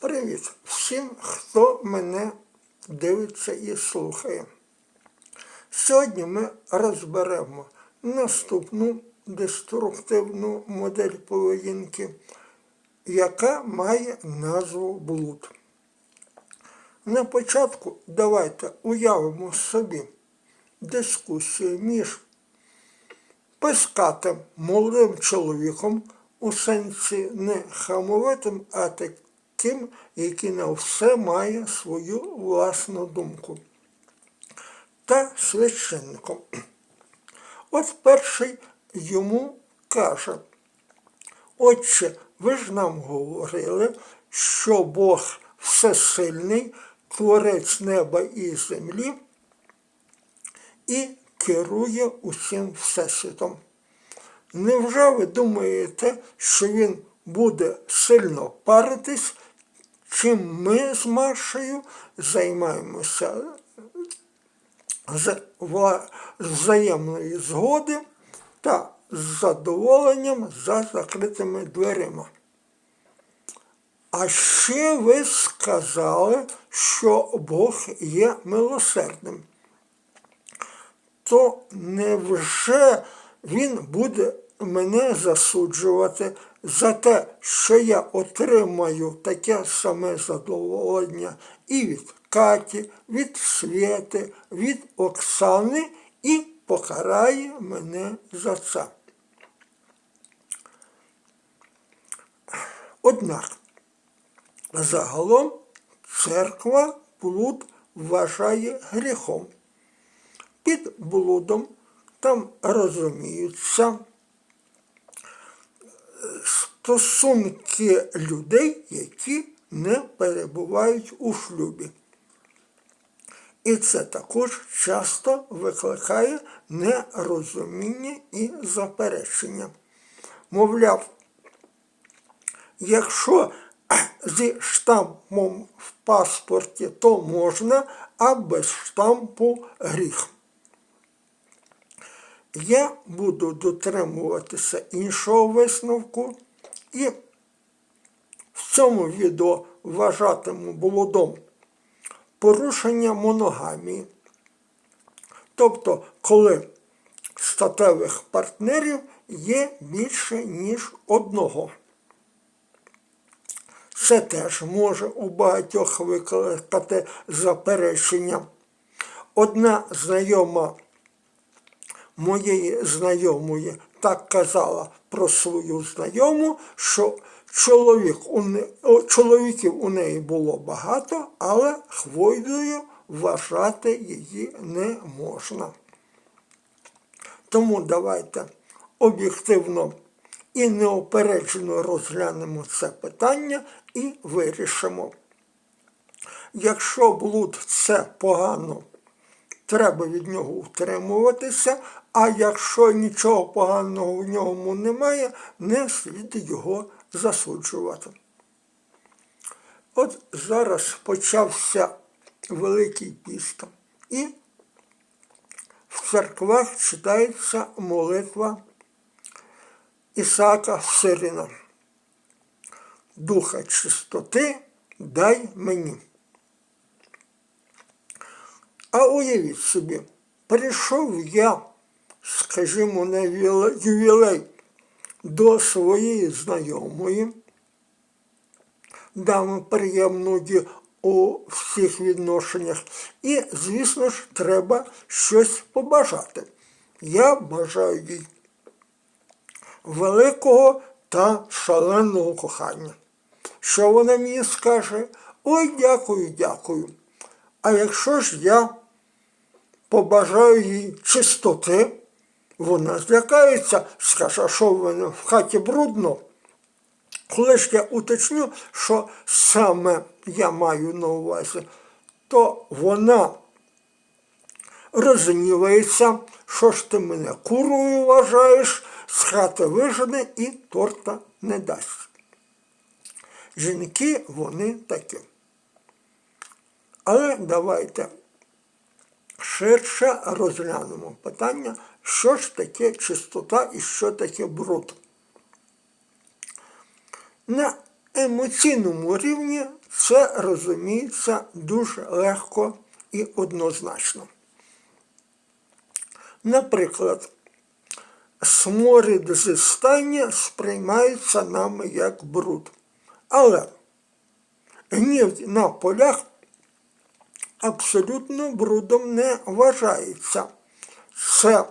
Привіт всім, хто мене дивиться і слухає. Сьогодні ми розберемо наступну деструктивну модель поведінки, яка має назву блуд. На початку давайте уявимо собі дискусію між пискатим молодим чоловіком у сенсі не хамовитим, а таким, який на все має свою власну думку. Та священником. От перший йому каже, Отче, ви ж нам говорили, що Бог всесильний, творець неба і землі і керує усім всесвітом. Невже ви думаєте, що він буде сильно паритись, чим ми з Машею займаємося з взаємної згоди та з задоволенням за закритими дверима? А ще ви сказали, що Бог є милосердним то невже він буде мене засуджувати за те, що я отримаю таке саме задоволення і від Каті, від Свєти, від Оксани і покарає мене за це. Однак, загалом церква блуд вважає гріхом під блудом там розуміються стосунки людей, які не перебувають у шлюбі. І це також часто викликає нерозуміння і заперечення. Мовляв, якщо зі штампом в паспорті, то можна, а без штампу гріх. Я буду дотримуватися іншого висновку і в цьому відео вважатиму блудом порушення моногамії. Тобто, коли статевих партнерів є більше, ніж одного. Це теж може у багатьох викликати заперечення. Одна знайома моєї знайомої так казала про свою знайому, що чоловік у не, чоловіків у неї було багато, але хвойдою вважати її не можна. Тому давайте об'єктивно і неопереджено розглянемо це питання і вирішимо. Якщо блуд це погано, треба від нього утримуватися, а якщо нічого поганого в ньому немає, не слід його засуджувати. От зараз почався Великий піст. І в церквах читається молитва Ісаака Сирина. Духа чистоти дай мені. А уявіть собі, прийшов я, скажімо, на ювілей до своєї знайомої, дами приємної у всіх відношеннях. І, звісно ж, треба щось побажати. Я бажаю їй великого та шаленого кохання. Що вона мені скаже? Ой, дякую, дякую. А якщо ж я побажаю їй чистоти, вона злякається, скаже, що в в хаті брудно. Коли ж я уточню, що саме я маю на увазі, то вона розгнівається, що ж ти мене курою вважаєш, з хати вижене і торта не дасть. Жінки вони такі. Але давайте ширше розглянемо питання, що ж таке чистота і що таке бруд. На емоційному рівні це розуміється дуже легко і однозначно. Наприклад, сморід зі стайні сприймається нами як бруд. Але гнів на полях абсолютно брудом не вважається. Це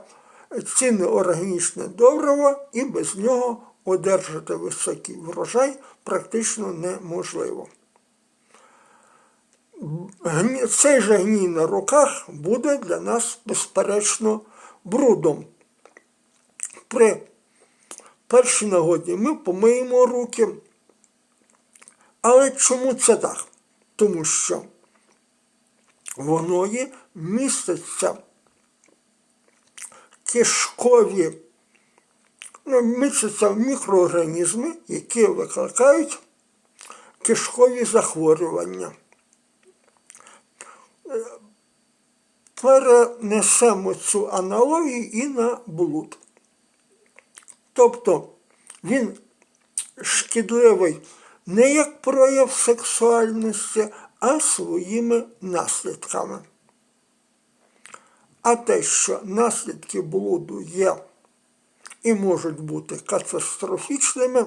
цінне органічне добриво, і без нього одержати високий врожай практично неможливо. Цей же гній на руках буде для нас безперечно брудом. При першій нагоді ми помиємо руки. Але чому це так? Тому що в є містяться кишкові, ну, містяться мікроорганізми, які викликають кишкові захворювання. Перенесемо цю аналогію і на блуд. Тобто він шкідливий не як прояв сексуальності, а своїми наслідками. А те, що наслідки блуду є і можуть бути катастрофічними,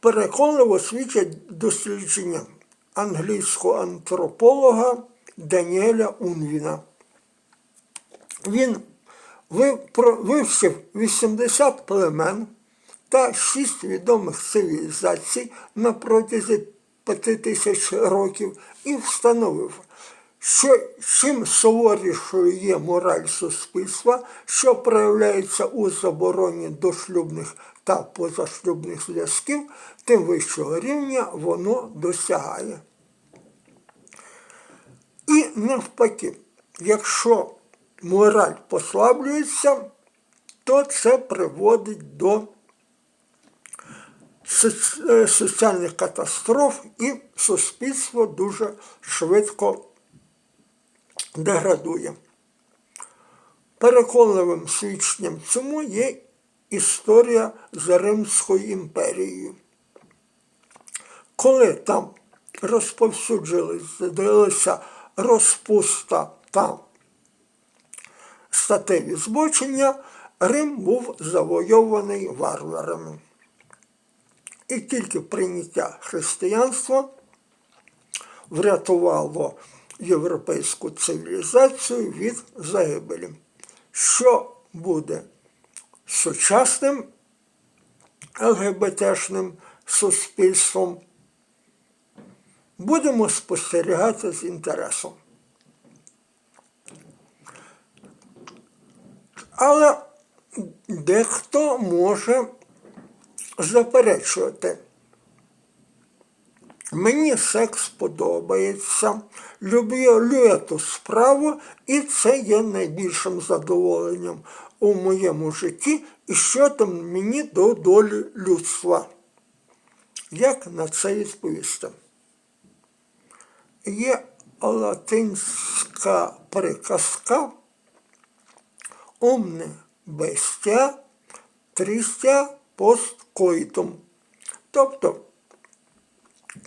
переконливо свідчать дослідження англійського антрополога Даніеля Унвіна. Він вивчив 80 племен та 6 відомих цивілізацій на протязі 5 тисяч років і встановив, що чим суворішою є мораль суспільства, що проявляється у забороні дошлюбних та позашлюбних зв'язків, тим вищого рівня воно досягає. І навпаки, якщо мораль послаблюється, то це приводить до соціальних катастроф і суспільство дуже швидко деградує. Переконливим свідченням цьому є історія за Римською імперією. Коли там розповсюджилися розпуста та статеві збочення, Рим був завойований варварами. І тільки прийняття християнства врятувало європейську цивілізацію від загибелі. Що буде сучасним ЛГБТшним суспільством? Будемо спостерігати з інтересом. Але дехто може заперечувати. Мені секс подобається, люблю ту справу, і це є найбільшим задоволенням у моєму житті, і що там мені до долі людства. Як на це відповісти? Є латинська приказка omne bestia tristia coitum. Тобто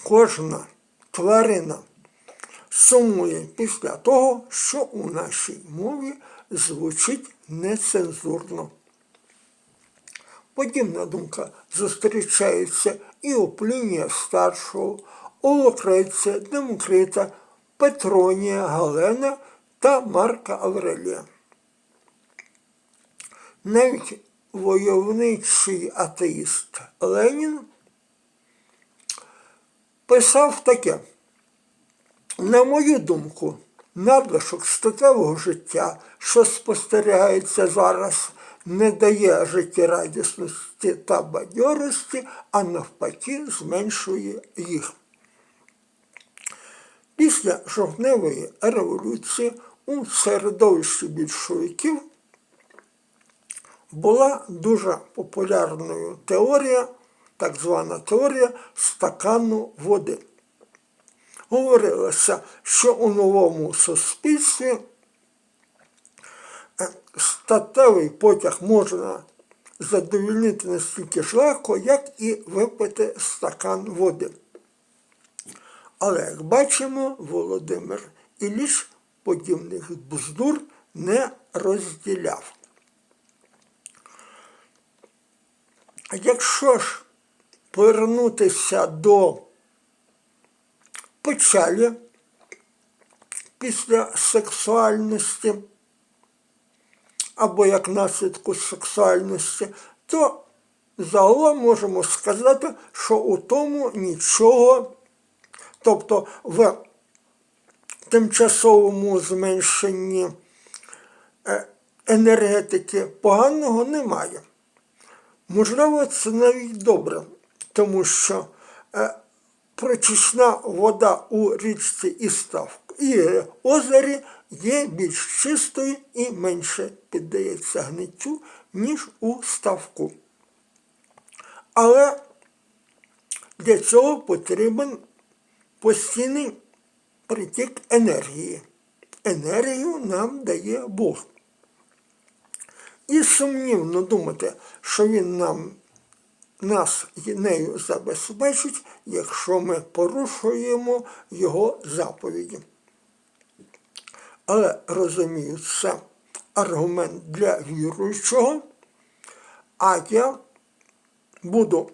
кожна тварина сумує після того, що у нашій мові звучить нецензурно. Подібна думка зустрічається і у Плінія старшого, у Лукреція, Демокрита, Петронія, Галена та Марка Аврелія. Навіть войовничий атеїст Ленін писав таке. На мою думку, надлишок статевого життя, що спостерігається зараз, не дає життєрадісності та бадьорості, а навпаки зменшує їх. Після жовтневої революції у середовищі більшовиків була дуже популярною теорія, так звана теорія стакану води. Говорилося, що у новому суспільстві е, статевий потяг можна задовільнити настільки ж легко, як і випити стакан води. Але, як бачимо, Володимир Ілліч подібних бздур не розділяв. Якщо ж повернутися до печалі після сексуальності або як наслідку сексуальності, то загалом можемо сказати, що у тому нічого, тобто в тимчасовому зменшенні е, енергетики поганого немає. Можливо, це навіть добре, тому що е, прочисна вода у річці і став і озері є більш чистою і менше піддається гниттю, ніж у ставку. Але для цього потрібен постійний притік енергії. Енергію нам дає Бог. І сумнівно думати, що він нам нас нею забезпечить, якщо ми порушуємо його заповіді. Але розумію, це аргумент для віруючого, а я буду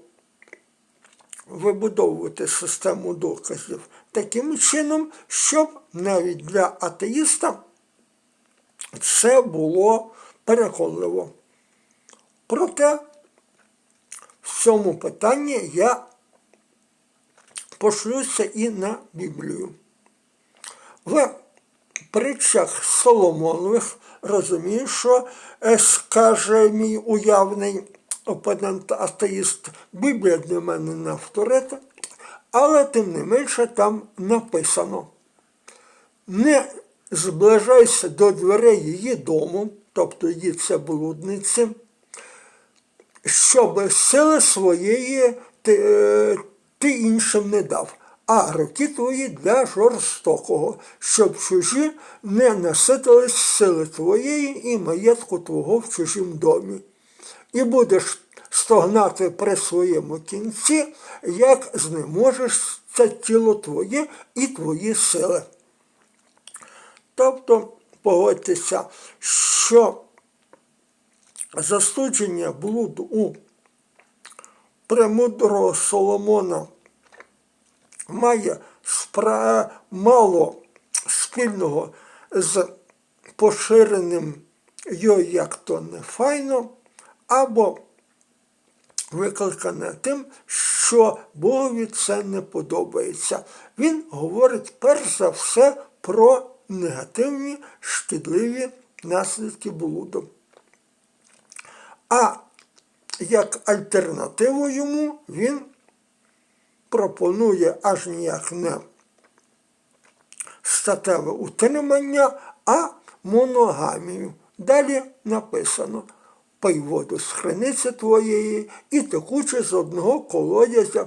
вибудовувати систему доказів таким чином, щоб навіть для атеїста це було переконливо. Проте в цьому питанні я пошлюся і на Біблію. В притчах Соломонових розумію, що е, скаже мій уявний опонент атеїст, Біблія для мене не авторитет, але тим не менше там написано. Не зближайся до дверей її дому, тобто це блудниці, щоб сили своєї ти, е, ти іншим не дав, а руки твої для жорстокого, щоб чужі не наситились сили твоєї і маєтку твого в чужім домі. І будеш стогнати при своєму кінці, як знеможеш це тіло твоє і твої сили. Тобто, погодьтеся, що застудження блуду у премудрого Соломона має спра... мало спільного з поширеним йой як то не файно, або викликане тим, що Богові це не подобається. Він говорить перш за все про негативні шкідливі наслідки блуду. А як альтернативу йому він пропонує аж ніяк не статеве утримання, а моногамію. Далі написано пий воду з хриниці твоєї і текуче з одного колодязя.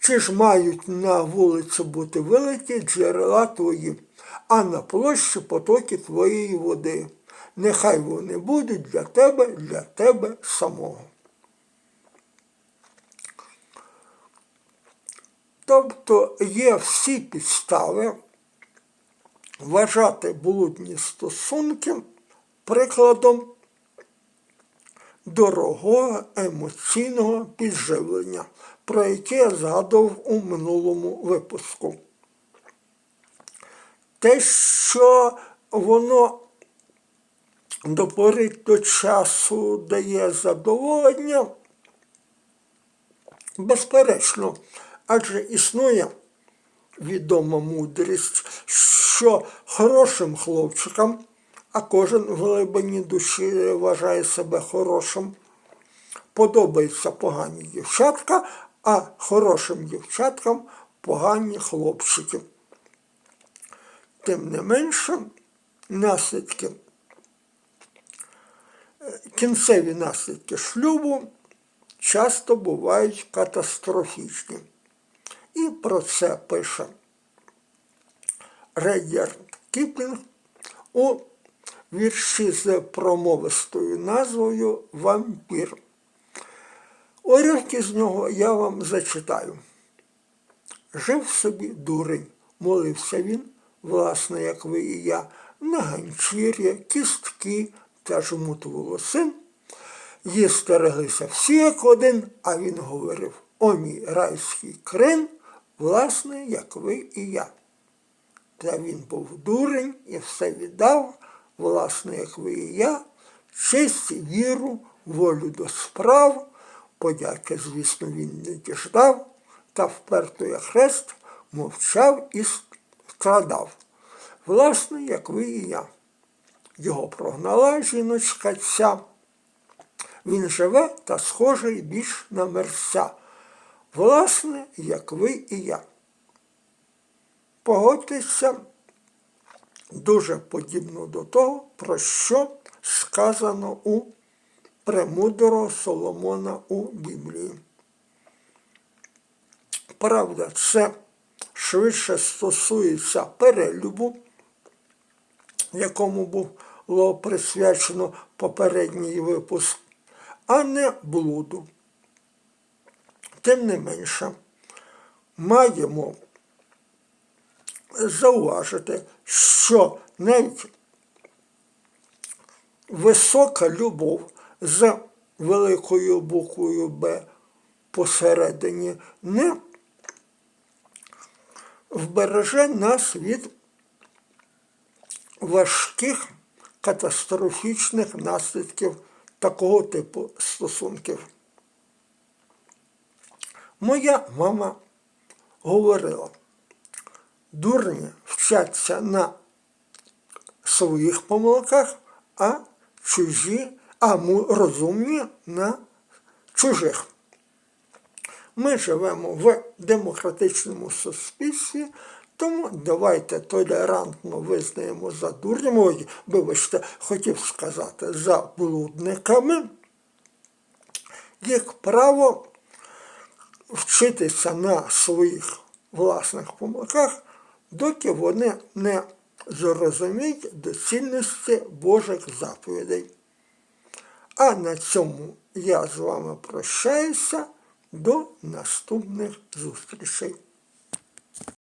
Чи ж мають на вулицю бути вилиті джерела твої, а на площі потоки твоєї води. Нехай вони будуть для тебе, для тебе самого. Тобто є всі підстави вважати блудні стосунки прикладом дорогого емоційного підживлення, про яке я згадував у минулому випуску. Те, що воно до до часу дає задоволення, безперечно, адже існує відома мудрість, що хорошим хлопчикам а кожен в глибині душі вважає себе хорошим. Подобаються погані дівчатка, а хорошим дівчаткам погані хлопчики. Тим не менше, наслідки, кінцеві наслідки шлюбу часто бувають катастрофічні. І про це пише Редяр Кіплінг у вірші з промовистою назвою Вампір. Орівки з нього я вам зачитаю. Жив собі дурень, молився він, власне, як ви і я, на ганчір'я, кістки та жмут волосин. Її стереглися всі як один, а він говорив, о мій райський крин, власне, як ви і я. Та він був дурень і все віддав, власне, як ви і я, честь, віру, волю до справ, подяки, звісно, він не діждав, та вперто як хрест мовчав і страдав. Власне, як ви і я. Його прогнала жіночка ця. Він живе та схожий більш на мерця. Власне, як ви і я. Погодьтеся дуже подібно до того, про що сказано у премудрого Соломона у Біблії. Правда, це швидше стосується перелюбу, якому було присвячено попередній випуск, а не блуду. Тим не менше, маємо зауважити, що навіть висока любов з великою буквою Б посередині не вбереже нас від важких катастрофічних наслідків такого типу стосунків. Моя мама говорила, дурні вчаться на своїх помилках, а чужі, а розумні на чужих. Ми живемо в демократичному суспільстві, тому давайте толерантно визнаємо за дурнями, ой, вибачте, хотів сказати, за блудниками, як право вчитися на своїх власних помилках, доки вони не зрозуміють доцільності Божих заповідей. А на цьому я з вами прощаюся до наступних зустрічей.